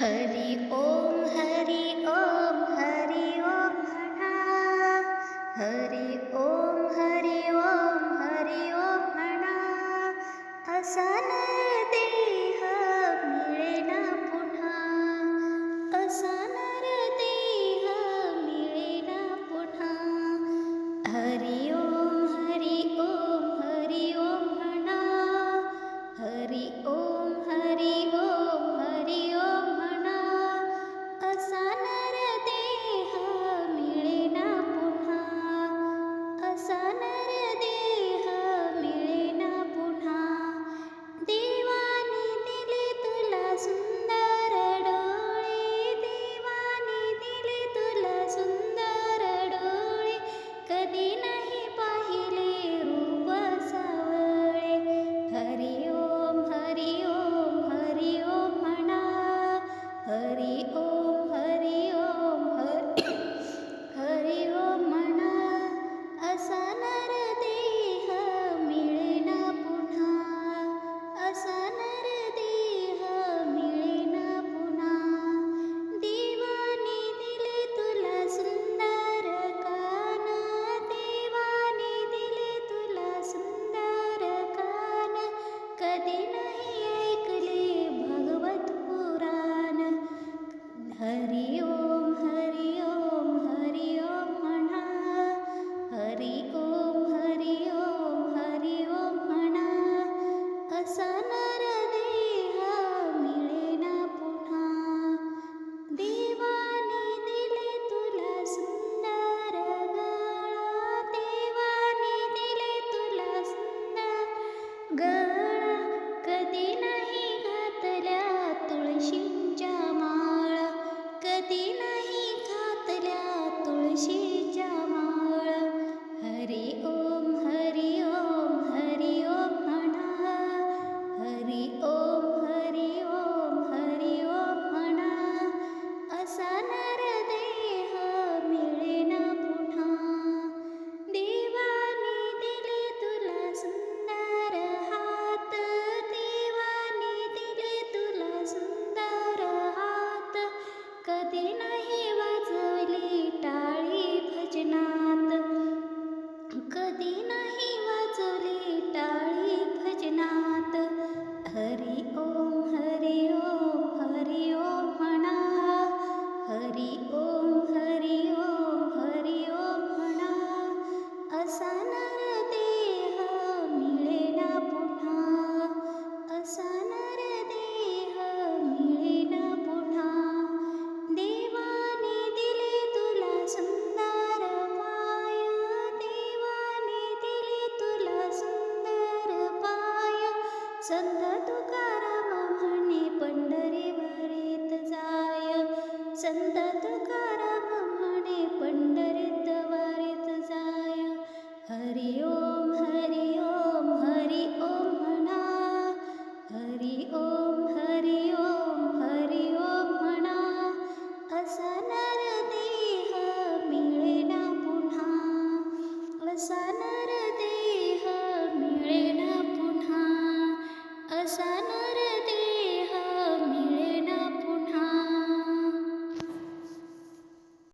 हरि ओम् हरि ओम् हरि ओम्न हरि ओं हरि ओं हरि ओं कस न देहा नि पुनः। कसा न मिलिन पुनः। हरि की न भगवत्पुराण हरि ओं हरि ओं हरि ओं हरि ओं हरि ओं हरि दिले तुला सुंदर पुनः देवाने दिले तुला सुंदर ग शिमच्या माळा कधी ना দিনা सदा तु कारामी पण्डरि वारीत जा सकारी पण्डरित वारीत जाय. हरि ओम हरि ओम हरि ओम म्हणा. हरि ओम